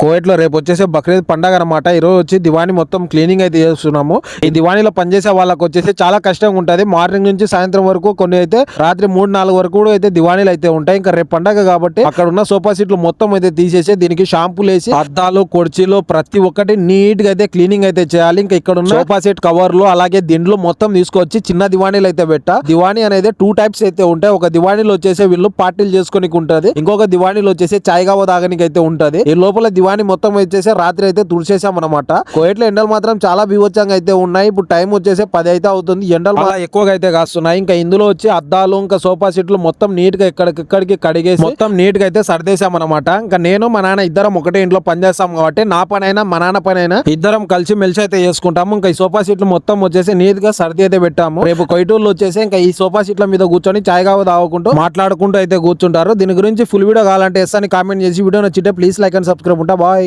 కోయట్లో రేపు వచ్చేసి బక్రీద్ పండగ అనమాట ఈ రోజు వచ్చి దివాణి మొత్తం క్లీనింగ్ అయితే చేస్తున్నాము. ఈ దివాణిలో పనిచేసే వాళ్ళకి వచ్చేసి చాలా కష్టంగా ఉంటది. మార్నింగ్ నుంచి సాయంత్రం వరకు కొన్ని అయితే రాత్రి మూడు నాలుగు వరకు కూడా అయితే దివాణీలు అయితే ఉంటాయి. ఇంకా రేపు పండగ కాబట్టి అక్కడ ఉన్న సోఫా సీట్లు మొత్తం అయితే తీసేసి దీనికి షాంపూలు వేసి అద్దాలు కుర్చీలు ప్రతి ఒక్కటి నీట్గా అయితే క్లీనింగ్ అయితే చేయాలి. ఇంకా ఇక్కడ ఉన్న సోఫా సెట్ కవర్లు అలాగే దిండ్లు మొత్తం తీసుకొచ్చి చిన్న దివాణీలు అయితే పెట్ట. దివాణి అనేది టూ టైప్స్ అయితే ఉంటాయి. ఒక దివాణిలో వచ్చేసి వీళ్ళు పార్టీలు చేసుకోనికి ఉంటది ఇంకొక దివాణిలో వచ్చేసి చాయ్గావ తాగనికి అయితే ఉంటుంది. ఈ లోపల దివాణి మొత్తం వచ్చేసి రాత్రి అయితే తుడిచేసాం అనమాట కోయట్లో ఎండలు మాత్రం చాలా బీభత్సంగా అయితే ఉన్నాయి. ఇప్పుడు టైం వచ్చేసి పది అయితే అవుతుంది. ఎండలు ఎక్కువగా అయితే కాస్తున్నాయి. ఇంకా ఇందులో వచ్చి అద్దాలు ఇంకా సోఫా సెట్లు మొత్తం నీట్గా ఇక్కడికి కడిగేసి మొత్తం నీట్గా అయితే సర్దేశాం అనమాట ఇంకా నేను మా నాన్న ఇద్దరం ఒకటే ఇంట్లో పని చేస్తాం కాబట్టి నా పని అయినా మా నాన్న పని అయినా ఇద్దరం కలిసి మెలిసి అయితే చేసుకుంటాము. ఇంకా ఈ సోఫా సీట్లు మొత్తం వచ్చేసి నీట్గా సర్ది అయితే పెట్టాము. రేపు కొయిటూర్లు వచ్చేసి ఇంకా ఈ సోఫా సీట్ల మీద కూర్చొని చాయ్ కావ తాగుకుంటూ మాట్లాడుకుంటూ అయితే కూర్చుంటారు. దీని గురించి ఫుల్ వీడియో కావాలంటే ఎస్ అని కామెంట్ చేసి వీడియో నచ్చితే ప్లీజ్ లైక్ అండ్ సబ్స్క్రైబ్ ఉంటా బాయ్